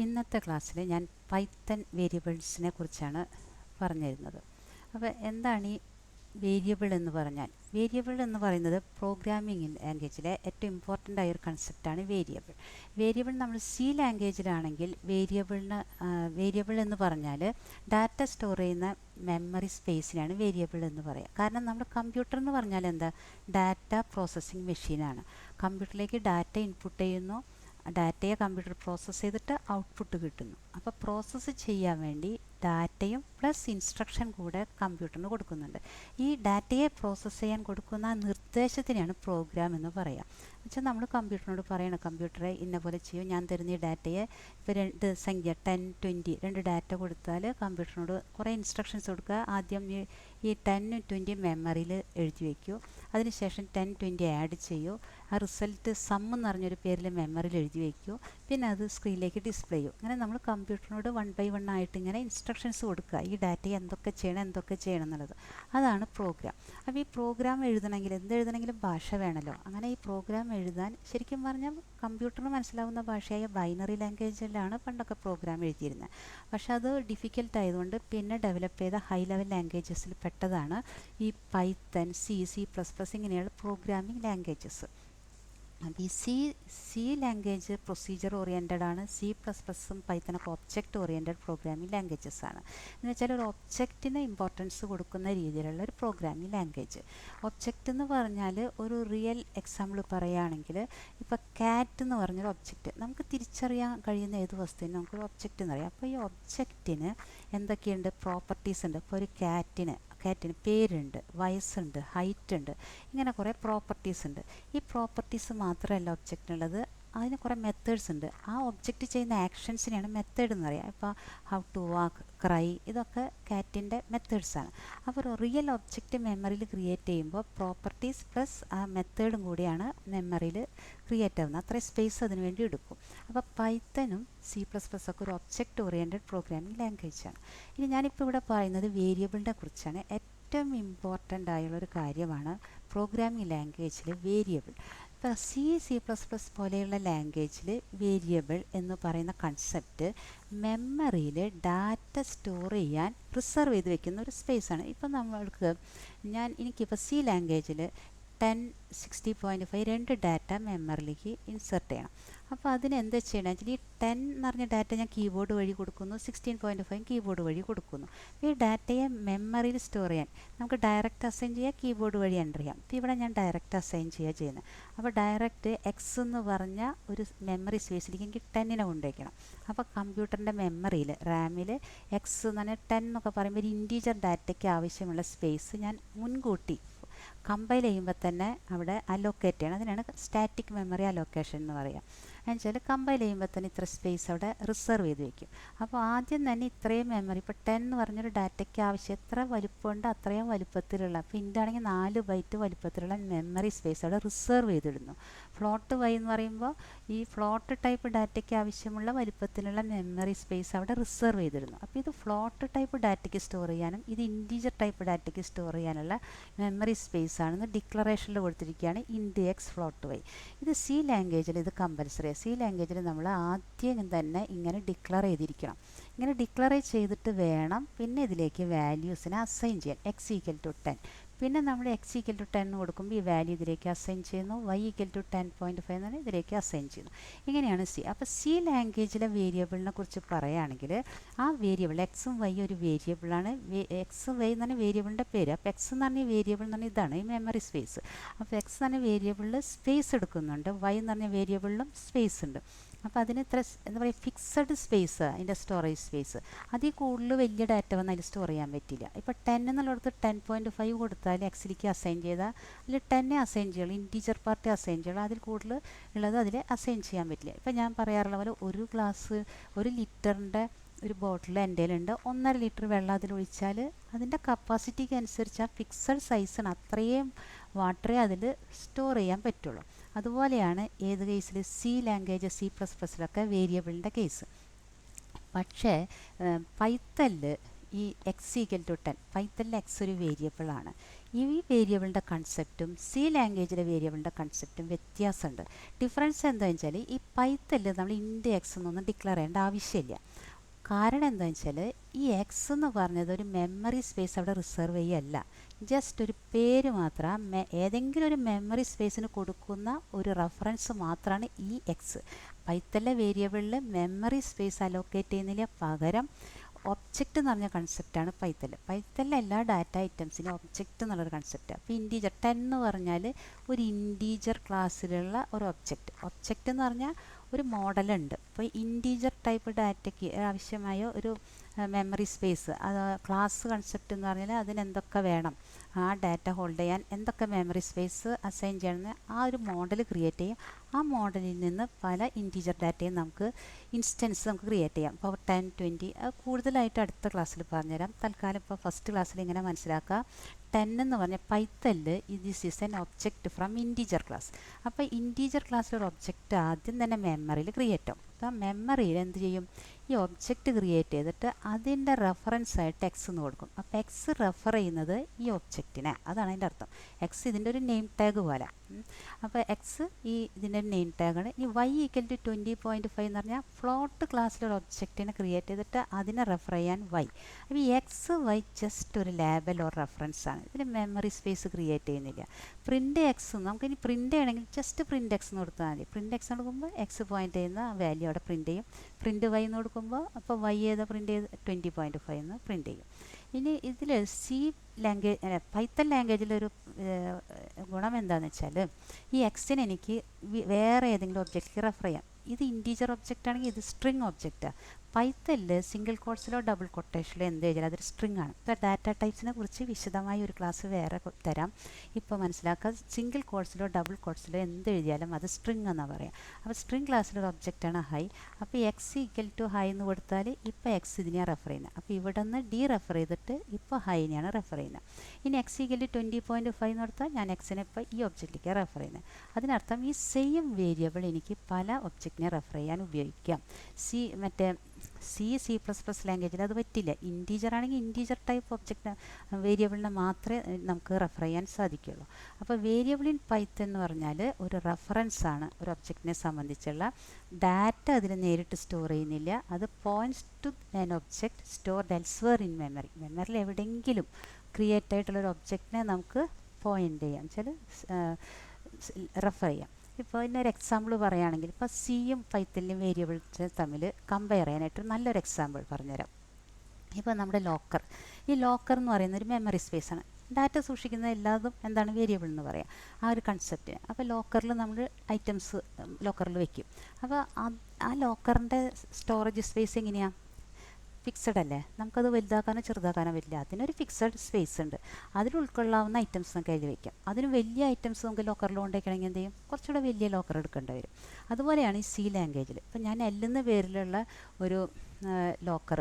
ഇന്നത്തെ ക്ലാസ്സിൽ ഞാൻ പൈത്തൺ വേരിയബിൾസിനെ കുറിച്ചാണ് പറഞ്ഞു തരുന്നത് അപ്പോൾ എന്താണ് ഈ വേരിയബിൾ എന്ന് പറഞ്ഞാൽ? വേരിയബിൾ എന്ന് പറയുന്നത് പ്രോഗ്രാമിംഗ് ലാംഗ്വേജിലെ ഏറ്റവും ഇമ്പോർട്ടന്റ് ആയ ഒരു കൺസെപ്റ്റാണ് വേരിയബിൾ. വേരിയബിൾ നമ്മൾ സി ലാംഗ്വേജിലാണെങ്കിൽ വേരിയബിളിന് വേരിയബിൾ എന്ന് പറഞ്ഞാൽ ഡാറ്റ സ്റ്റോർ ചെയ്യുന്ന മെമ്മറി സ്പേസിനാണ് വേരിയബിൾ എന്ന് പറയുക. കാരണം നമ്മൾ കമ്പ്യൂട്ടർ എന്ന് പറഞ്ഞാൽ എന്താ? ഡാറ്റ പ്രോസസ്സിംഗ് മെഷീനാണ് കമ്പ്യൂട്ടറിലേക്ക് ഡാറ്റ ഇൻപുട്ട് ചെയ്യുന്നു. ഡാറ്റയെ കമ്പ്യൂട്ടർ പ്രോസസ്സ് ചെയ്തിട്ട് ഔട്ട്പുട്ട് കിട്ടുന്നു. അപ്പോൾ പ്രോസസ്സ് ചെയ്യാൻ വേണ്ടി ഡാറ്റയും പ്ലസ് ഇൻസ്ട്രക്ഷൻ കൂടെ കമ്പ്യൂട്ടറിന് കൊടുക്കുന്നുണ്ട്. ഈ ഡാറ്റയെ പ്രോസസ്സ് ചെയ്യാൻ കൊടുക്കുന്ന നിർദ്ദേശത്തിനെയാണ് പ്രോഗ്രാം എന്ന് പറയുക വെച്ചാൽ നമ്മൾ കമ്പ്യൂട്ടറിനോട് പറയണം കമ്പ്യൂട്ടറെ ഇന്ന പോലെ ചെയ്യും ഞാൻ തരുന്ന ഈ ഡാറ്റയെ ഇപ്പോൾ രണ്ട് സംഖ്യ ടെൻ ട്വന്റി രണ്ട് ഡാറ്റ കൊടുത്താൽ കമ്പ്യൂട്ടറിനോട് കുറേ ഇൻസ്ട്രക്ഷൻസ് കൊടുക്കുക. ആദ്യം ഈ ഈ ടെന്നും ട്വന്റി മെമ്മറിയിൽ എഴുതി വയ്ക്കൂ. അതിനുശേഷം ടെൻ ട്വന്റി ആഡ് ചെയ്യൂ. ആ റിസൾട്ട് സം എന്ന് പറഞ്ഞൊരു പേരിൽ മെമ്മറിയിൽ എഴുതി വയ്ക്കൂ. പിന്നെ അത് സ്ക്രീനിലേക്ക് ഡിസ്പ്ലേ ചെയ്യും. അങ്ങനെ നമ്മൾ കമ്പ്യൂട്ടറിനോട് വൺ ബൈ വൺ ആയിട്ട് ഇങ്ങനെ ഇൻസ്ട്രക്ഷൻസ് കൊടുക്കുക. ഈ ഡാറ്റ എന്തൊക്കെ ചെയ്യണം എന്തൊക്കെ ചെയ്യണം എന്നുള്ളത്. അതാണ് പ്രോഗ്രാം. അപ്പോൾ ഈ പ്രോഗ്രാം എഴുതണമെങ്കിൽ എന്ത് എഴുതണമെങ്കിലും ഭാഷ വേണമല്ലോ. അങ്ങനെ ഈ പ്രോഗ്രാം എഴുതാൻ ശരിക്കും പറഞ്ഞാൽ കമ്പ്യൂട്ടറിന് മനസ്സിലാവുന്ന ഭാഷയായ ബൈനറി ലാംഗ്വേജിലാണ് പണ്ടൊക്കെ പ്രോഗ്രാം എഴുതിയിരുന്നത് പക്ഷേ അത് ഡിഫിക്കൽട്ട് ആയതുകൊണ്ട് പിന്നെ ഡെവലപ്പ് ചെയ്ത ഹൈ ലെവൽ ലാംഗ്വേജസിൽ പെട്ടതാണ് ഈ python C C plus plus ഇങ്ങനെയുള്ള പ്രോഗ്രാമിംഗ് ലാംഗ്വേജസ് അപ്പോൾ ഈ C C language procedure oriented ആണ്. സി പ്ലസ് പ്ലസും പൈത്തനൊക്കെ ഒബ്ജക്റ്റ് ഓറിയന്റഡ് പ്രോഗ്രാമിംഗ് ലാംഗ്വേജസ് ആണ്. എന്ന് വെച്ചാൽ ഒരു ഒബ്ജക്റ്റിന് ഇമ്പോർട്ടൻസ് കൊടുക്കുന്ന രീതിയിലുള്ള ഒരു പ്രോഗ്രാമിംഗ് ലാംഗ്വേജ് ഒബ്ജക്റ്റ് എന്ന് പറഞ്ഞാൽ ഒരു റിയൽ എക്സാമ്പിൾ പറയുകയാണെങ്കിൽ ഇപ്പോൾ കാറ്റ് എന്ന് പറഞ്ഞൊരു ഒബ്ജക്റ്റ് നമുക്ക് തിരിച്ചറിയാൻ കഴിയുന്ന ഏത് വസ്തുവിനും നമുക്കൊരു ഒബ്ജക്റ്റ് എന്ന് പറയാം അപ്പോൾ ഈ ഒബ്ജക്റ്റിന് എന്തൊക്കെയുണ്ട്? പ്രോപ്പർട്ടീസ് ഉണ്ട്. ഇപ്പോൾ ഒരു കാറ്റിന് കാറ്റിന് പേരുണ്ട് വയസ്സുണ്ട് ഹൈറ്റ് ഉണ്ട് ഇങ്ങനെ കുറേ പ്രോപ്പർട്ടീസ് ഉണ്ട്. ഈ പ്രോപ്പർട്ടീസ് മാത്രമല്ല ഒബ്ജക്റ്റിനുള്ളത് അതിന് കുറേ മെത്തേഡ്സ് ഉണ്ട്. ആ ഒബ്ജക്റ്റ് ചെയ്യുന്ന ആക്ഷൻസിനെയാണ് മെത്തേഡ് എന്ന് പറയുക ഇപ്പോൾ ഹൗ ടു വാക്ക് ക്രൈ ഇതൊക്കെ കാറ്റിന്റെ മെത്തേഡ്സാണ് അപ്പോൾ റിയൽ ഒബ്ജക്റ്റ് മെമ്മറിയിൽ ക്രിയേറ്റ് ചെയ്യുമ്പോൾ പ്രോപ്പർട്ടീസ് പ്ലസ് ആ മെത്തേഡും കൂടിയാണ് മെമ്മറിയിൽ ക്രിയേറ്റ് ആവുന്നത്. അത്രയും സ്പേസ് അതിന് വേണ്ടി എടുക്കും. അപ്പോൾ പൈത്തനും സി പ്ലസ് പ്ലസ് ഒക്കെ ഒരു ഒബ്ജക്റ്റ് ഓറിയന്റഡ് പ്രോഗ്രാമിംഗ് ലാംഗ്വേജാണ് ഇനി ഞാനിപ്പോൾ ഇവിടെ പറയുന്നത് വേരിയബിളിനെ കുറിച്ചാണ്. ഏറ്റവും ഇമ്പോർട്ടന്റ് ആയുള്ളൊരു കാര്യമാണ് പ്രോഗ്രാമിംഗ് ലാംഗ്വേജിൽ variable C C plus plus പോലെയുള്ള ലാംഗ്വേജിൽ വേരിയബിൾ എന്ന് പറയുന്ന കൺസെപ്റ്റ് മെമ്മറിയിൽ ഡാറ്റ സ്റ്റോർ ചെയ്യാൻ റിസർവ് ചെയ്ത് വെക്കുന്ന ഒരു സ്പേസ് ആണ്. ഇപ്പം നമ്മൾക്ക് ഞാൻ എനിക്കിപ്പോൾ സി ലാംഗ്വേജിൽ ടെൻ സിക്സ്റ്റി പോയിന്റ് ഫൈവ് രണ്ട് ഡാറ്റ മെമ്മറിയിലേക്ക് ഇൻസെർട്ട് ചെയ്യണം. അപ്പോൾ അതിന് എന്താ ചെയ്യണമെന്ന് വെച്ചാൽ ഈ ടെൻ എന്ന് പറഞ്ഞ ഡാറ്റ ഞാൻ കീബോർഡ് വഴി കൊടുക്കുന്നു സിക്സ്റ്റീൻ പോയിന്റ് ഫൈവ് കീബോർഡ് വഴി കൊടുക്കുന്നു. ഈ ഡാറ്റയെ മെമ്മറിയിൽ സ്റ്റോർ ചെയ്യാൻ നമുക്ക് ഡയറക്റ്റ് അസൈൻ ചെയ്യാം കീബോർഡ് വഴി എന്റർ ചെയ്യാം. അപ്പോൾ ഇവിടെ ഞാൻ ഡയറക്റ്റ് അസൈൻ ചെയ്യുക ചെയ്യുന്നത്. അപ്പോൾ ഡയറക്റ്റ് എക്സ് എന്ന് പറഞ്ഞ ഒരു മെമ്മറി സ്പേസിലേക്ക് എനിക്ക് ടെന്നിനെ കൊണ്ടുവയ്ക്കണം. അപ്പോൾ കമ്പ്യൂട്ടറിന്റെ മെമ്മറിയിൽ റാമിൽ എക്സ് എന്ന് പറഞ്ഞാൽ ടെൻ എന്നൊക്കെ പറയുമ്പോൾ ഒരു ഇന്റീജർ ഡാറ്റയ്ക്ക് ആവശ്യമുള്ള സ്പേസ് ഞാൻ മുൻകൂട്ടി കമ്പൈൽ ചെയ്യുമ്പോൾ തന്നെ അവിടെ അലോക്കേറ്റ് ചെയ്യണം. അതിനാണ് സ്റ്റാറ്റിക് മെമ്മറി അലോക്കേഷൻ എന്ന് പറയുക എന്നുവെച്ചാൽ കമ്പൈൽ ചെയ്യുമ്പോൾ തന്നെ ഇത്ര സ്പേസ് അവിടെ റിസർവ് ചെയ്ത് വെക്കും. അപ്പോൾ ആദ്യം തന്നെ ഇത്രയും മെമ്മറി ഇപ്പോൾ ടെൻ എന്ന് പറഞ്ഞൊരു ഡാറ്റയ്ക്ക് ആവശ്യം എത്ര വലുപ്പമുണ്ട് അത്രയും വലുപ്പത്തിലുള്ള അപ്പോൾ ഇന്റാണെങ്കിൽ നാല് ബൈറ്റ് വലുപ്പത്തിലുള്ള മെമ്മറി സ്പേസ് അവിടെ റിസർവ് ചെയ്തിടുന്നു. ഫ്ലോട്ട് വൈ എന്ന് പറയുമ്പോൾ ഈ ഫ്ലോട്ട് ടൈപ്പ് ഡാറ്റയ്ക്ക് ആവശ്യമുള്ള വലുപ്പത്തിലുള്ള മെമ്മറി സ്പേസ് അവിടെ റിസർവ് ചെയ്തിരുന്നു അപ്പോൾ ഇത് ഫ്ലോട്ട് ടൈപ്പ് ഡാറ്റയ്ക്ക് സ്റ്റോർ ചെയ്യാനും ഇത് ഇന്റീജർ ടൈപ്പ് ഡാറ്റയ്ക്ക് സ്റ്റോർ ചെയ്യാനുള്ള മെമ്മറി സ്പേസ് ആണെന്ന് ഡിക്ലറേഷനിൽ കൊടുത്തിരിക്കുകയാണ് ഇൻഡി എക്സ് ഫ്ലോട്ട് വൈ ഇത് സി ലാംഗ്വേജിൽ ഇത് കമ്പൽസറി സി ലാംഗ്വേജിൽ നമ്മൾ ആദ്യം തന്നെ ഇങ്ങനെ ഡിക്ലർ ചെയ്തിരിക്കണം. ഇങ്ങനെ ഡിക്ലെയർ ചെയ്തിട്ട് വേണം പിന്നെ ഇതിലേക്ക് വാല്യൂസിനെ അസൈൻ ചെയ്യാൻ. എക്സ് ഈക്വൽ ടു ടെൻ പിന്നെ നമ്മൾ എക്സ് ഈക്വൽ ടു ടെൻ കൊടുക്കുമ്പോൾ ഈ വാല്യൂ ഇതിലേക്ക് അസൈൻ ചെയ്യുന്നു Y equal to ten point five എന്ന് ഇതിലേക്ക് അസൈൻ ചെയ്യുന്നു. ഇങ്ങനെയാണ് സി അപ്പോൾ സി ലാംഗ്വേജിലെ വേരിയബിളിനെ കുറിച്ച് പറയുകയാണെങ്കിൽ ആ വേരിയബിൾ എക്സും വൈ ഒരു വേരിയബിളാണ് എക്സ് വൈ എന്ന് പറഞ്ഞാൽ വേരിയബിളിന്റെ പേര്. അപ്പോൾ എക്സ് എന്ന് പറഞ്ഞാൽ വേരിയബിൾ എന്ന് പറഞ്ഞാൽ ഇതാണ് ഈ മെമ്മറി സ്പേസ് അപ്പോൾ എക്സ് എന്ന് പറഞ്ഞാൽ വേരിയബിളിൽ സ്പേസ് എടുക്കുന്നുണ്ട് വൈ എന്ന് പറഞ്ഞ വേരിയബിളിലും സ്പേസ് ഉണ്ട്. അപ്പോൾ അതിന് ഇത്ര എന്താ പറയുക ഫിക്സഡ് സ്പേസ് അതിന്റെ സ്റ്റോറേജ് സ്പേസ് അതിൽ കൂടുതൽ വലിയ ഡാറ്റ വന്നാൽ അതിൽ സ്റ്റോർ ചെയ്യാൻ പറ്റില്ല. ഇപ്പോൾ ടെൻ എന്നുള്ളിടത്ത് ടെൻ പോയിന്റ് ഫൈവ് കൊടുത്താൽ എക്സിലേക്ക് അസൈൻ ചെയ്താൽ അതിൽ ടെന്നെ അസൈൻ ചെയ്യുള്ളൂ ഇന്റീജർ പാർട്ടി അസൈൻ ചെയ്യുള്ളൂ അതിൽ കൂടുതൽ ഉള്ളത് അതിൽ അസൈൻ ചെയ്യാൻ പറ്റില്ല. ഇപ്പോൾ ഞാൻ പറയാറുള്ള പോലെ ഒരു ഗ്ലാസ് ഒരു ലിറ്ററിന്റെ ഒരു ബോട്ടിൽ എന്റെ ഉണ്ട് ഒന്നര ലിറ്റർ വെള്ളം അതിൽ ഒഴിച്ചാൽ അതിന്റെ കപ്പാസിറ്റിക്ക് അനുസരിച്ച് ആ ഫിക്സഡ് സൈസിന് അത്രയും വാട്ടറേ അതിൽ സ്റ്റോർ ചെയ്യാൻ പറ്റുള്ളൂ. അതുപോലെയാണ് ഏത് കേസിൽ സി ലാംഗ്വേജ് സി പ്ലസ് പ്ലസിലൊക്കെ വേരിയബിളിന്റെ കേസ്. പക്ഷേ പൈത്തലിൽ ഈ എക്സ് ഈക്വൽ ടു ടെൻ പൈത്തലിൽ എക്സ് ഒരു വേരിയബിളാണ്. ഈ വേരിയബിളിന്റെ കൺസെപ്റ്റും സി ലാംഗ്വേജിലെ വേരിയബിളിന്റെ കൺസെപ്റ്റും വ്യത്യാസമുണ്ട്. ഡിഫറൻസ് എന്താണെന്ന് വെച്ചാൽ ഈ പൈത്തലിൽ നമ്മൾ ഇൻഡ് എക്സ് എന്നൊന്നും ഡിക്ലെയർ ചെയ്യേണ്ട ആവശ്യമില്ല. കാരണം എന്താണെന്ന് വെച്ചാൽ ഈ എക്സ് എന്ന് പറഞ്ഞത് ഒരു മെമ്മറി സ്പേസ് അവിടെ റിസർവ് ചെയ്യല്ല. ജസ്റ്റ് ഒരു പേര് മാത്രം ഏതെങ്കിലും ഒരു മെമ്മറി സ്പേസിന് കൊടുക്കുന്ന ഒരു റെഫറൻസ് മാത്രമാണ് ഈ എക്സ് പൈത്തലെ വേരിയബിളിൽ മെമ്മറി സ്പേസ് അലോക്കേറ്റ് ചെയ്യുന്നതിന് പകരം ഒബ്ജക്റ്റ് എന്ന് പറഞ്ഞ കൺസെപ്റ്റാണ് പൈത്തൽ പൈത്തലിലെ എല്ലാ ഡാറ്റ ഐറ്റംസിനും ഒബ്ജക്റ്റ് എന്നുള്ളൊരു കൺസെപ്റ്റ് അപ്പോൾ ഇന്റീജർ ടെൻ എന്ന് പറഞ്ഞാൽ ഒരു ഇന്റീജർ ക്ലാസ്സിലുള്ള ഒരു ഒബ്ജക്റ്റ് ഒബ്ജക്റ്റ് എന്ന് പറഞ്ഞാൽ ഒരു മോഡലുണ്ട്. അപ്പോൾ ഇന്റീജർ ടൈപ്പ് ഡാറ്റയ്ക്ക് ആവശ്യമായ ഒരു മെമ്മറി സ്പേസ് അത് ക്ലാസ് കൺസെപ്റ്റ് എന്ന് പറഞ്ഞാൽ അതിനെന്തൊക്കെ വേണം? ആ ഡാറ്റ ഹോൾഡ് ചെയ്യാൻ എന്തൊക്കെ മെമ്മറി സ്പേസ് അസൈൻ ചെയ്യണമെന്ന് ആ ഒരു മോഡൽ ക്രിയേറ്റ് ചെയ്യും. ആ മോഡലിൽ നിന്ന് പല ഇന്റീജർ ഡാറ്റയും നമുക്ക് ഇൻസ്റ്റൻസ് നമുക്ക് ക്രിയേറ്റ് ചെയ്യാം. ഇപ്പോൾ ടെൻ ട്വന്റി അത് കൂടുതലായിട്ട് അടുത്ത ക്ലാസ്സിൽ പറഞ്ഞുതരാം. തൽക്കാലം ഇപ്പോൾ ഫസ്റ്റ് ക്ലാസ്സിൽ ഇങ്ങനെ മനസ്സിലാക്കുക ടെൻ എന്ന് പറഞ്ഞാൽ പൈത്തലിൽ this is an object from integer class അപ്പോൾ ഇന്റീജർ ക്ലാസ്സിലൊരു ഒബ്ജക്റ്റ് ആദ്യം തന്നെ മെമ്മറിയിൽ ക്രിയേറ്റ് ആവും. അപ്പോൾ മെമ്മറിയിൽ എന്ത് ചെയ്യും? ഈ ഒബ്ജക്റ്റ് ക്രിയേറ്റ് ചെയ്തിട്ട് അതിന്റെ റെഫറൻസ് ആയിട്ട് എക്സ് എന്ന് കൊടുക്കും. അപ്പോൾ എക്സ് റെഫർ ചെയ്യുന്നത് ഈ ഒബ്ജക്റ്റിനെ അതാണ് അതിന്റെ അർത്ഥം. എക്സ് ഇതിന്റെ ഒരു നെയിം ടാഗ് പോലെ. അപ്പോൾ എക്സ് ഈ ഇതിന്റെ നെയിം ടാഗാണ് ഇനി Y equal to twenty point five എന്ന് പറഞ്ഞാൽ ഫ്ലോട്ട് ക്ലാസ്സിലൊരു ഒബ്ജക്റ്റിനെ ക്രിയേറ്റ് ചെയ്തിട്ട് അതിനെ റെഫർ ചെയ്യാൻ വൈ അപ്പോൾ ഈ എക്സ് വൈ ജസ്റ്റ് ഒരു ലേബൽ ഓർ റെഫറൻസ് ആണ്. ഇതിന് മെമ്മറി സ്പേസ് ക്രിയേറ്റ് ചെയ്യുന്നില്ല. പ്രിന്റ് എക്സ് നമുക്ക് ഇനി പ്രിന്റ് ചെയ്യണമെങ്കിൽ ജസ്റ്റ് പ്രിന്റ് എക്സ് എന്ന് കൊടുത്താൽ മതി. പ്രിന്റ് എക്സ് കൊടുക്കുമ്പോൾ എക്സ് പോയിന്റ് ചെയ്യുന്ന വാല്യൂ അവിടെ പ്രിന്റ് ചെയ്യും. പ്രിന്റ് വൈ എന്ന് കൊടുക്കുമ്പോൾ അപ്പോൾ വൈ ഏതാ പ്രിന്റ് ചെയ്ത്? ട്വന്റി പോയിന്റ് ഫൈവ് എന്ന് പ്രിന്റ് ചെയ്യും. ഇനി ഇതിൽ സി ലാംഗ്വേജ് പൈത്തൽ ലാംഗ്വേജിലൊരു ഗുണം എന്താണെന്ന് വെച്ചാൽ ഈ എക്സിന് എനിക്ക് വേറെ ഏതെങ്കിലും ഒബ്ജക്റ്റിലേക്ക് റെഫർ ചെയ്യാം. ഇത് ഇന്റീജർ ഒബ്ജക്റ്റ് ആണെങ്കിൽ ഇത് സ്ട്രിങ് ഒബ്ജക്റ്റാണ് പൈത്തലിൽ സിംഗിൾ കോട്ട്സിലോ ഡബിൾ കൊട്ടേഷനിലോ എന്ത് ചെയ്താൽ അതൊരു സ്ട്രിങ് ആണ്. ഇപ്പോൾ ഡാറ്റ ടൈപ്സിനെ കുറിച്ച് വിശദമായ ഒരു ക്ലാസ് വേറെ തരാം. ഇപ്പോൾ മനസ്സിലാക്കുക സിംഗിൾ കോട്ട്സിലോ ഡബിൾ കോട്ട്സിലോ എന്ത് എഴുതിയാലും അത് സ്ട്രിങ് എന്നാണ് പറയുക അപ്പോൾ സ്ട്രിങ് ഒബ്ജക്റ്റ് ആണ് ഹൈ അപ്പോൾ എക്സ് ഈക്വൽ ടു ഹൈ എന്ന് കൊടുത്താൽ ഇപ്പോൾ എക്സ് ഇതിനെയാണ് റെഫർ ചെയ്യുന്നത് അപ്പോൾ ഇവിടെ നിന്ന് ഡി റെഫർ ചെയ്തിട്ട് ഇപ്പോൾ ഹൈനെയാണ് റെഫർ ചെയ്യുന്നത് ഇനി X equal to twenty point five എന്ന് കൊടുത്താൽ ഞാൻ എക്സിനെ ഇപ്പോൾ ഈ ഒബ്ജക്റ്റിലേക്ക് റെഫർ ചെയ്യുന്നത് അതിനർത്ഥം ഈ സെയിം വേരിയബിൾ എനിക്ക് പല ഒബ്ജക്റ്റിനെ റെഫർ ചെയ്യാൻ ഉപയോഗിക്കാം. സി മറ്റേ സി സി പ്ലസ് പ്ലസ് ലാംഗ്വേജിൽ അത് പറ്റില്ല. ഇന്റീജർ ആണെങ്കിൽ ഇന്റീജർ ടൈപ്പ് ഒബ്ജക്റ്റ് വേരിയബിളിനെ മാത്രമേ നമുക്ക് റെഫർ ചെയ്യാൻ സാധിക്കുകയുള്ളൂ അപ്പോൾ വേരിയബിൾ ഇൻ പൈത്ത് എന്ന് പറഞ്ഞാൽ ഒരു റെഫറൻസ് ആണ് ഒരു ഒബ്ജക്റ്റിനെ സംബന്ധിച്ചുള്ള. ഡാറ്റ അതിൽ നേരിട്ട് സ്റ്റോർ ചെയ്യുന്നില്ല. അത് points to an object stored elsewhere in memory മെമ്മറിയിൽ എവിടെയെങ്കിലും ക്രിയേറ്റ് ആയിട്ടുള്ള ഒരു ഒബ്ജക്റ്റിനെ നമുക്ക് പോയിന്റ് ചെയ്യാം. വെച്ചാൽ റെഫർ ചെയ്യാം. ഇപ്പോൾ ഇതിനൊരു എക്സാമ്പിൾ പറയുകയാണെങ്കിൽ ഇപ്പോൾ സിയും പൈത്തലിനും വേരിയബിൾസ് തമ്മിൽ കമ്പയർ ചെയ്യാനായിട്ട് നല്ലൊരു എക്സാമ്പിൾ പറഞ്ഞുതരാം. ഇപ്പോൾ നമ്മുടെ ലോക്കർ ഈ ലോക്കർ എന്ന് പറയുന്ന ഒരു മെമ്മറി സ്പേസ് ആണ്. ഡാറ്റ സൂക്ഷിക്കുന്ന എല്ലാതും എന്താണ് വേരിയബിൾ എന്ന് പറയാം. ആ ഒരു കൺസെപ്റ്റ് അപ്പോൾ ലോക്കറിൽ നമ്മൾ ഐറ്റംസ് ലോക്കറിൽ വെക്കും. അപ്പോൾ ആ ലോക്കറിന്റെ സ്റ്റോറേജ് സ്പേസ് എങ്ങനെയാണ് ഫിക്സഡ് അല്ലേ? നമുക്കത് വലുതാക്കാനോ ചെറുതാക്കാനോ പറ്റില്ല അതിനൊരു ഫിക്സഡ് സ്പേസ് ഉണ്ട്. അതിൽ ഉൾക്കൊള്ളാവുന്ന ഐറ്റംസ് നമുക്ക് അതിൽ വയ്ക്കാം അതിന് വലിയ ഐറ്റംസ് നമുക്ക് ലോക്കറിൽ കൊണ്ടുവയ്ക്കണമെങ്കിൽ എന്ത് ചെയ്യും? കുറച്ചുകൂടെ വലിയ ലോക്കർ എടുക്കേണ്ടി വരും. അതുപോലെയാണ് ഈ സി ലാംഗ്വേജിൽ ഇപ്പം ഞാൻ എല്ലെന്ന പേരിലുള്ള ഒരു ലോക്കർ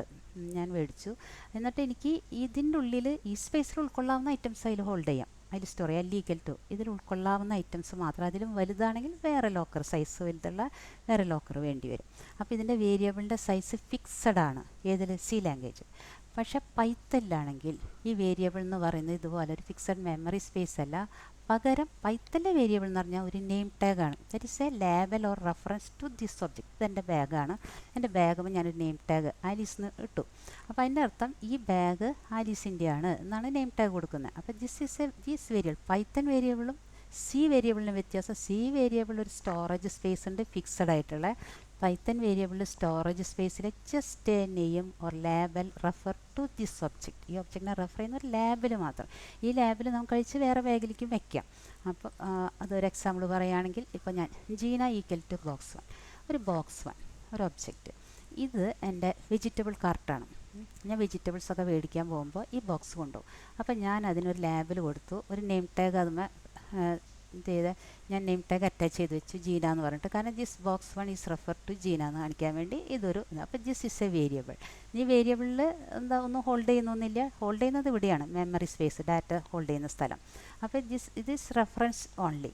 ഞാൻ മേടിച്ചു. എന്നിട്ട് എനിക്ക് ഇതിന്റെ ഉള്ളിൽ ഈ സ്പേസിൽ ഉൾക്കൊള്ളാവുന്ന ഐറ്റംസ് അതിൽ ഹോൾഡ് ചെയ്യാം. അതിൽ സ്റ്റോർ ചെയ്യാം ലീഗൽ ടു ഇതിൽ ഉൾക്കൊള്ളാവുന്ന ഐറ്റംസ് മാത്രം. അതിലും വലുതാണെങ്കിൽ വേറെ ലോക്കർ സൈസ് വലുതുള്ള വേറെ ലോക്കർ വേണ്ടി വരും. അപ്പോൾ ഇതിന്റെ വേരിയബിളിന്റെ സൈസ് ഫിക്സഡ് ആണ്. ഏതിൽ സി ലാംഗ്വേജ് പക്ഷേ പൈത്തലിലാണെങ്കിൽ ഈ വേരിയബിൾ എന്ന് പറയുന്നത് ഇതുപോലെ ഒരു ഫിക്സഡ് മെമ്മറി സ്പേസ് അല്ല. പകരം പൈത്തലിന്റെ വേരിയബിൾ എന്ന് പറഞ്ഞാൽ ഒരു name ടാഗാണ് that is a label or reference to this object എന്റെ ബാഗാണ് എന്റെ ബാഗുമ്പോൾ ഞാനൊരു നെയിം ടാഗ് ആലീസിന് ഇട്ടു. അപ്പോൾ അതിന്റെ അർത്ഥം ഈ ബാഗ് ആലീസിന്റെ ആണ് എന്നാണ് നെയിം ടാഗ് കൊടുക്കുന്നത്. അപ്പോൾ this is a this variable Python വേരിയബിളും സി വേരിയബിളിന് വ്യത്യാസം. സി വേരിയബിൾ ഒരു സ്റ്റോറേജ് സ്പേസ് ഉണ്ട് ഫിക്സഡ് ആയിട്ടുള്ള. പൈത്തൻ വേരിയബിളിൽ സ്റ്റോറേജ് സ്പേസിൽ just a name or label refer to this object ഈ ഒബ്ജക്റ്റിനെ റെഫർ ചെയ്യുന്ന ഒരു ലാബിൽ മാത്രം. ഈ ലാബിൽ നമുക്ക് കഴിച്ച് വേറെ ബാഗിലേക്കും വെക്കാം. അപ്പോൾ അതൊരു എക്സാമ്പിൾ പറയുകയാണെങ്കിൽ ഇപ്പോൾ ഞാൻ Jeena equal to box one ഒരു ബോക്സ് വൺ ഒരു ഒബ്ജക്റ്റ് ഇത് എന്റെ വെജിറ്റബിൾ കാർട്ടാണ് ഞാൻ വെജിറ്റബിൾസ് ഒക്കെ മേടിക്കാൻ പോകുമ്പോൾ ഈ ബോക്സ് കൊണ്ടുപോകും. അപ്പോൾ ഞാൻ അതിനൊരു ലാബിൽ കൊടുത്തു. ഒരു നെയിം ടാഗ് അതുമേ എന്ത് ചെയ്ത് ഞാൻ നെയിം ടാഗ് അറ്റാച്ച് ചെയ്ത് വെച്ചു ജീന എന്ന് പറഞ്ഞിട്ട്. കാരണം this box one is refer to Jeena എന്ന് കാണിക്കാൻ വേണ്ടി ഇതൊരു അപ്പോൾ ജിസ് ഇസ് എ വേരിയബിൾ ഈ വേരിയബിളിൽ എന്താ ഒന്നും ഹോൾഡ് ചെയ്യുന്നൊന്നുമില്ല ഹോൾഡ് ചെയ്യുന്നത് ഇവിടെയാണ്. മെമ്മറി സ്പേസ് ഡാറ്റ ഹോൾഡ് ചെയ്യുന്ന സ്ഥലം. അപ്പോൾ ജിസ് ഇത് ഇസ് റെഫറൻസ് ഓൺലി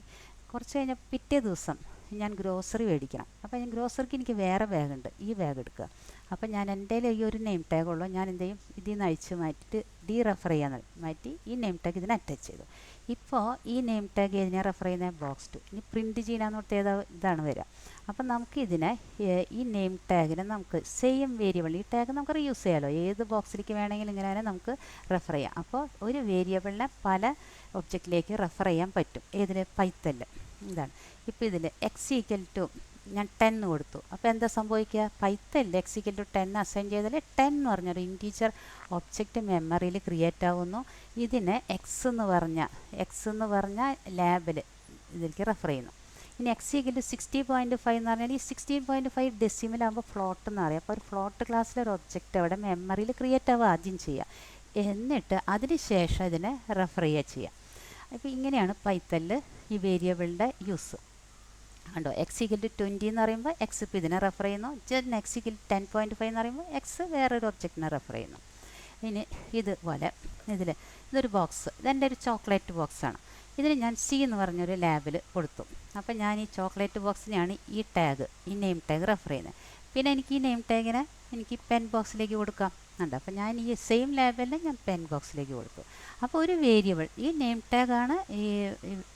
കുറച്ച് കഴിഞ്ഞാൽ പിറ്റേ ദിവസം ഞാൻ ഗ്രോസറി മേടിക്കണം. അപ്പോൾ ഞാൻ ഗ്രോസറിക്ക് എനിക്ക് വേറെ ബാഗ് ഉണ്ട്. ഈ ബാഗ് എടുക്കുക. അപ്പോൾ ഞാൻ എന്റെ ഈ ഒരു നെയിം ടാഗ് ഉള്ളൂ. ഞാൻ എന്ത് ഇതിൽ നിന്ന് അഴിച്ച് മാറ്റിയിട്ട് ഡി റെഫർ ചെയ്യാൻ മാറ്റി ഈ നെയിം ടാഗ് ഇതിന് അറ്റാച്ച് ചെയ്തു. ഇപ്പോൾ ഈ നെയിം ടാഗ് ഇതിനെ റെഫർ ചെയ്യുന്ന ബോക്സ് ടു ഇനി പ്രിന്റ് ചെയ്യണമെന്ന് പറഞ്ഞാൽ ഏതാ ഇതാണ് വരിക. അപ്പം നമുക്ക് ഇതിനെ ഈ നെയിം ടാഗിനെ നമുക്ക് സെയിം വേരിയബിൾ ഈ ടാഗ് നമുക്ക് റീയൂസ് ചെയ്യാമല്ലോ ഏത് ബോക്സിലേക്ക് വേണമെങ്കിലും ഇങ്ങനെ നമുക്ക് റെഫർ ചെയ്യാം. അപ്പോൾ ഒരു വേരിയബിളിനെ പല ഒബ്ജക്റ്റിലേക്ക് റെഫർ ചെയ്യാൻ പറ്റും. ഏതിൽ പൈത്തൽ ഇതാണ്. ഇപ്പോൾ ഇതിൽ എക്സ് ഈക്വൽ ടു ഞാൻ ടെൻ കൊടുത്തു. അപ്പോൾ എന്താ സംഭവിക്കുക? Python X equal to ten assign ചെയ്താൽ ടെൻ എന്ന് പറഞ്ഞൊരു ഇന്റീജർ ഒബ്ജക്റ്റ് മെമ്മറിയിൽ ക്രിയേറ്റ് ആവുന്നു. ഇതിനെ എക്സ് എന്ന് പറഞ്ഞ എക്സ് എന്ന് പറഞ്ഞ ലാബിൽ ഇതിലേക്ക് റെഫർ ചെയ്യുന്നു. ഇനി X equal sixty point five എന്ന് പറഞ്ഞാൽ ഈ സിക്സ്റ്റീൻ പോയിന്റ് ഫൈവ് ഡെസിമിലാകുമ്പോൾ ഫ്ലോട്ട് എന്ന് അറിയാം അപ്പോൾ ഒരു ഫ്ലോട്ട് ക്ലാസ്സിലെ ഒരു ഒബ്ജക്റ്റ് അവിടെ മെമ്മറിയിൽ ക്രിയേറ്റ് ആവുക ആദ്യം ചെയ്യുക. എന്നിട്ട് അതിന് ശേഷം ഇതിനെ റെഫർ ചെയ്യുക ചെയ്യുക. അപ്പോൾ ഇങ്ങനെയാണ് പൈത്തലിൽ ഈ വേരിയബിളിന്റെ യൂസ് കണ്ടോ? എക്സ് ഈക്വൽ ടു ട്വന്റി എന്ന് പറയുമ്പോൾ എക്സ് ഇപ്പോൾ ഇതിനെ റെഫർ ചെയ്യുന്നു. Then X equal ten point five എന്ന് പറയുമ്പോൾ എക്സ് വേറൊരു ഒബ്ജക്റ്റിനെ റെഫർ ചെയ്യുന്നു. ഇനി ഇതുപോലെ ഇതിൽ ഇതൊരു ബോക്സ് ഇതെന്റെ ഒരു ചോക്ലേറ്റ് ബോക്സാണ് ഇതിന് ഞാൻ സി എന്ന് പറഞ്ഞൊരു ലാബിൽ കൊടുത്തു. അപ്പോൾ ഞാൻ ഈ ചോക്ലേറ്റ് ബോക്സിനെയാണ് ഈ ടാഗ് ഈ നെയിം ടാഗ് റെഫർ ചെയ്യുന്നത്. പിന്നെ എനിക്ക് ഈ നെയിം ടാഗിനെ എനിക്ക് പെൻ ബോക്സിലേക്ക് കൊടുക്കാം. ഉണ്ട്. അപ്പോൾ ഞാൻ ഈ സെയിം ലെവലിൽ ഞാൻ പെൻ ബോക്സിലേക്ക് കൊടുത്തു. അപ്പോൾ ഒരു വേരിയബിൾ ഈ നെയിം ടാഗാണ് ഈ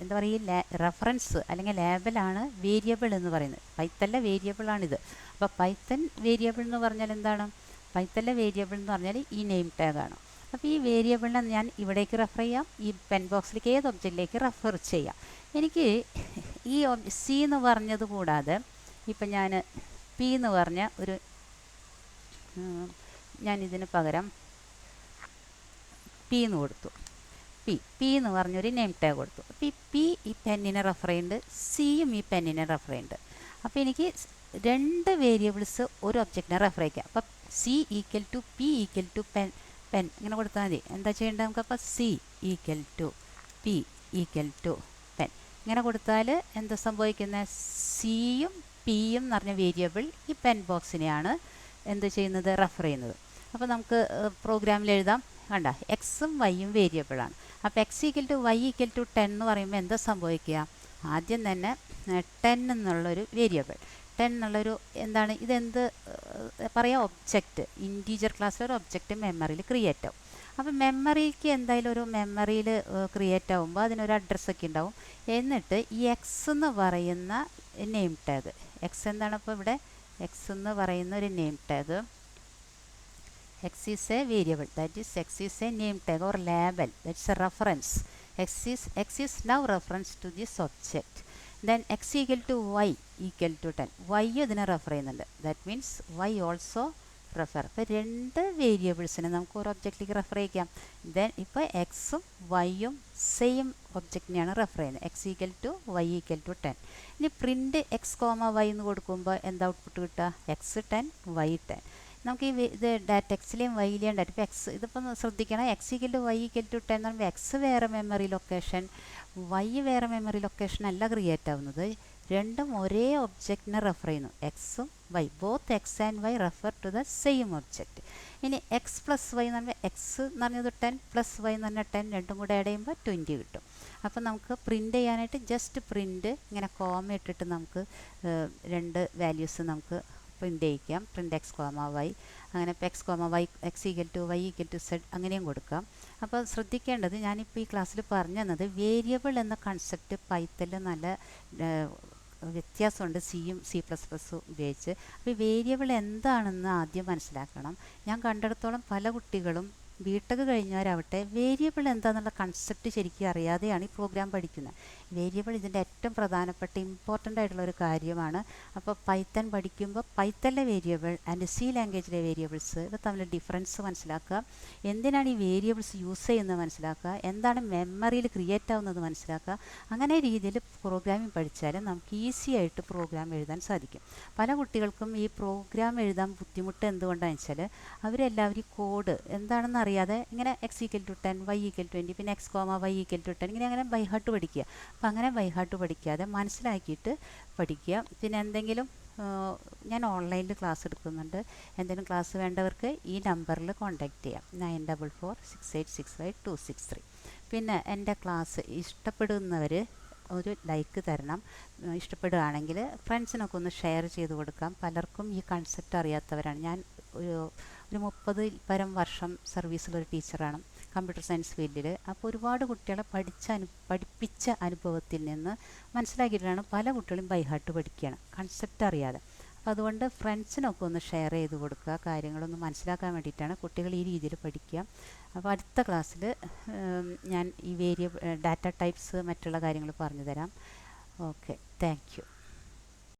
എന്താ പറയുക ഈ റെഫറൻസ് അല്ലെങ്കിൽ ലേബലാണ് വേരിയബിൾ എന്ന് പറയുന്നത്. പൈത്തല്ല വേരിയബിളാണിത് അപ്പോൾ പൈത്തൻ വേരിയബിൾ എന്ന് പറഞ്ഞാൽ എന്താണ്? പൈത്തല്ല വേരിയബിൾ എന്ന് പറഞ്ഞാൽ ഈ നെയിം ടാഗാണ് അപ്പോൾ ഈ വേരിയബിളിനെ ഞാൻ ഇവിടേക്ക് റെഫർ ചെയ്യാം. ഈ പെൻ ബോക്സിലേക്ക് ഏത് ഒബ്ജക്റ്റിലേക്ക് റെഫർ ചെയ്യാം. എനിക്ക് ഈ സി എന്ന് പറഞ്ഞത് കൂടാതെ ഇപ്പം ഞാൻ പി എന്ന് പറഞ്ഞ ഒരു ഞാൻ ഇതിന് പകരം പി എന്ന് കൊടുത്തു. പി പി എന്ന് പറഞ്ഞൊരു നെയിം ടാഗ് കൊടുത്തു. അപ്പോൾ ഈ പി ഈ പെന്നിനെ റെഫർ ചെയ്യുന്നുണ്ട് സിയും ഈ പെന്നിനെ റെഫർ ചെയ്യുന്നുണ്ട് അപ്പോൾ എനിക്ക് രണ്ട് വേരിയബിൾസ് ഒരു ഒബ്ജക്റ്റിനെ റെഫർ ചെയ്യാം. അപ്പോൾ C equal to P equal to pen pen ഇങ്ങനെ കൊടുത്താൽ മതി. എന്താ ചെയ്യേണ്ടത് നമുക്ക് അപ്പോൾ C equal to P equal to pen ഇങ്ങനെ കൊടുത്താൽ എന്താ സംഭവിക്കുന്നത് സിയും പിയും എന്ന് പറഞ്ഞ വേരിയബിൾ ഈ പെൻ ബോക്സിനെയാണ് എന്ത് ചെയ്യുന്നത്? റെഫർ ചെയ്യുന്നത്. അപ്പോൾ നമുക്ക് പ്രോഗ്രാമിൽ എഴുതാം. കണ്ട എക്സും വൈയും വേരിയബിളാണ് അപ്പോൾ X equal to Y equal to ten എന്ന് പറയുമ്പോൾ എന്താ സംഭവിക്കുക? ആദ്യം തന്നെ ടെൻ എന്നുള്ളൊരു വേരിയബിൾ ടെൻ എന്നുള്ളൊരു എന്താണ്? ഇതെന്ത് പറയുക പറയാം ഒബ്ജക്റ്റ് ഇന്റീജർ ക്ലാസ്സിലൊരു ഒബ്ജക്റ്റ് മെമ്മറിയിൽ ക്രിയേറ്റ് ആവും. അപ്പോൾ മെമ്മറിക്ക് എന്തായാലും ഒരു മെമ്മറിയിൽ ക്രിയേറ്റ് ആകുമ്പോൾ അതിനൊരു അഡ്രസ്സൊക്കെ ഉണ്ടാവും. എന്നിട്ട് ഈ എക്സ് എന്ന് പറയുന്ന നെയിം ടാഗ് എക്സ് എന്താണ് അപ്പോൾ ഇവിടെ? എക്സ് എന്ന് പറയുന്ന ഒരു name tag x is a variable that is x is a name tag or label that's a reference. X is x is now reference to this object. Then x equal to y equal to 10 y ഇതിനെ refer ചെയ്യുന്നുണ്ട്. That means y also refer ഇപ്പോൾ രണ്ട് വേരിയബിൾസിനെ നമുക്ക് ഒരു ഒബ്ജക്റ്റിലേക്ക് refer ചെയ്യാം. Then ഇപ്പോൾ എക്സും വൈയും സെയിം ഒബ്ജക്റ്റിനെയാണ് റെഫർ ചെയ്യുന്നത്. X equal to Y equal to ten ഇനി പ്രിന്റ് എക്സ് കോമ വൈ എന്ന് കൊടുക്കുമ്പോൾ എന്താ ഔട്ട്പുട്ട് കിട്ടുക? എക്സ് ടെൻ വൈ ടെൻ നമുക്ക് ഈ ഇത് ഡാറ്റ എക്സിലെയും വൈയിലെയും ഡാറ്റ. ഇപ്പോൾ എക്സ് ഇതിപ്പോൾ ശ്രദ്ധിക്കണം. X equal to Y equal to ten എന്ന് പറയുമ്പോൾ എക്സ് വേറെ മെമ്മറി ലൊക്കേഷൻ വൈ വേറെ മെമ്മറി ലൊക്കേഷൻ അല്ല ക്രിയേറ്റ് ആവുന്നത്. രണ്ടും ഒരേ ഒബ്ജക്റ്റിനെ റെഫർ ചെയ്യുന്നു. എക്സും Y both X and Y refer to the same object ഇനി എക്സ് പ്ലസ് വൈ എന്ന് പറഞ്ഞാൽ എക്സ് എന്ന് പറഞ്ഞത് ടെൻ പ്ലസ് വൈ എന്ന് പറഞ്ഞാൽ ടെൻ രണ്ടും കൂടെ ആഡ് ചെയ്യുമ്പോൾ ട്വന്റി കിട്ടും. അപ്പോൾ നമുക്ക് പ്രിന്റ് ചെയ്യാനായിട്ട് ജസ്റ്റ് പ്രിന്റ് ഇങ്ങനെ കോമ ഇട്ടിട്ട് നമുക്ക് രണ്ട് വാല്യൂസ് നമുക്ക് പ്രിന്റ് ചെയ്യിക്കാം പ്രിന്റ് എക്സ് കോമ വൈ അങ്ങനെ ഇപ്പോൾ X comma Y X equal to Y equal to Z അങ്ങനെയും കൊടുക്കാം. അപ്പോൾ ശ്രദ്ധിക്കേണ്ടത് ഞാനിപ്പോൾ ഈ ക്ലാസ്സിൽ പറഞ്ഞു തന്നത് വേരിയബിൾ എന്ന കൺസെപ്റ്റ് പൈത്തൽ നല്ല വ്യത്യാസമുണ്ട് സിയും സി പ്ലസ് പ്ലസും ഉപയോഗിച്ച്. അപ്പോൾ വേരിയബിൾ എന്താണെന്ന് ആദ്യം മനസ്സിലാക്കണം. ഞാൻ കണ്ടിടത്തോളം പല കുട്ടികളും ബിടെക് കഴിഞ്ഞവരാവട്ടെ വേരിയബിൾ എന്താണെന്നുള്ള കൺസെപ്റ്റ് ശരിക്കും അറിയാതെയാണ് ഈ പ്രോഗ്രാം പഠിക്കുന്നത്. വേരിയബിൾ ഇതിന്റെ ഏറ്റവും പ്രധാനപ്പെട്ട ഇമ്പോർട്ടന്റ് ആയിട്ടുള്ള ഒരു കാര്യമാണ്. അപ്പോൾ പൈത്തൺ പഠിക്കുമ്പോൾ പൈത്തണിലെ വേരിയബിൾ ആൻഡ് സി ലാംഗ്വേജിലെ വേരിയബിൾസ് ഇവ തമ്മിൽ ഡിഫറൻസ് മനസ്സിലാക്കുക. എന്തിനാണ് ഈ വേരിയബിൾസ് യൂസ് ചെയ്യുന്നത് മനസ്സിലാക്കുക? എന്താണ് മെമ്മറിയിൽ ക്രിയേറ്റ് ആവുന്നത് മനസ്സിലാക്കുക? അങ്ങനെ രീതിയിൽ പ്രോഗ്രാമിംഗ് പഠിച്ചാൽ നമുക്ക് ഈസി ആയിട്ട് പ്രോഗ്രാം എഴുതാൻ സാധിക്കും. പല കുട്ടികൾക്കും ഈ പ്രോഗ്രാം എഴുതാൻ ബുദ്ധിമുട്ട് എന്തുകൊണ്ടാണെന്ന് വെച്ചാൽ അവരെല്ലാവരും കോഡ് എന്താണെന്ന് അറിയാതെ ഇങ്ങനെ X equal to ten Y equal twenty പിന്നെ X comma Y equal to ten ഇങ്ങനെ അങ്ങനെ ബൈഹാർട്ട് പഠിക്കുക. അപ്പം അങ്ങനെ ബൈഹാർട്ട് പഠിക്കാതെ മനസ്സിലാക്കിയിട്ട് പഠിക്കുക. പിന്നെ എന്തെങ്കിലും ഞാൻ ഓൺലൈനിൽ ക്ലാസ് എടുക്കുന്നുണ്ട്. എന്തെങ്കിലും ക്ലാസ് വേണ്ടവർക്ക് ഈ നമ്പറിൽ കോൺടാക്റ്റ് ചെയ്യാം. Nine double four six eight six five two six three പിന്നെ എന്റെ ക്ലാസ് ഇഷ്ടപ്പെടുന്നവർ ഒരു ലൈക്ക് തരണം. ഇഷ്ടപ്പെടുകയാണെങ്കിൽ ഫ്രണ്ട്സിനൊക്കെ ഒന്ന് ഷെയർ ചെയ്ത് കൊടുക്കാം. പലർക്കും ഈ കൺസെപ്റ്റ് അറിയാത്തവരാണ്. ഞാൻ ഒരു ഒരു മുപ്പത് പരം വർഷം സർവീസിലൊരു ടീച്ചറാണ് കമ്പ്യൂട്ടർ സയൻസ് ഫീൽഡിൽ അപ്പോൾ ഒരുപാട് കുട്ടികളെ പഠിച്ച അനു പഠിപ്പിച്ച അനുഭവത്തിൽ നിന്ന് മനസ്സിലാക്കിയിട്ടാണ് പല കുട്ടികളും ബൈഹാർട്ട് പഠിക്കുകയാണ് കൺസെപ്റ്റ് അറിയാതെ. അപ്പോൾ അതുകൊണ്ട് ഫ്രണ്ട്സിനൊക്കെ ഒന്ന് ഷെയർ ചെയ്ത് കൊടുക്കുക കാര്യങ്ങളൊന്ന് മനസ്സിലാക്കാൻ വേണ്ടിയിട്ടാണ് കുട്ടികൾ ഈ രീതിയിൽ പഠിക്കുക. അപ്പോൾ അടുത്ത ക്ലാസ്സിൽ ഞാൻ ഈ വേരിയ ഡാറ്റ ടൈപ്സ് മറ്റുള്ള കാര്യങ്ങൾ പറഞ്ഞു തരാം ഓക്കെ താങ്ക്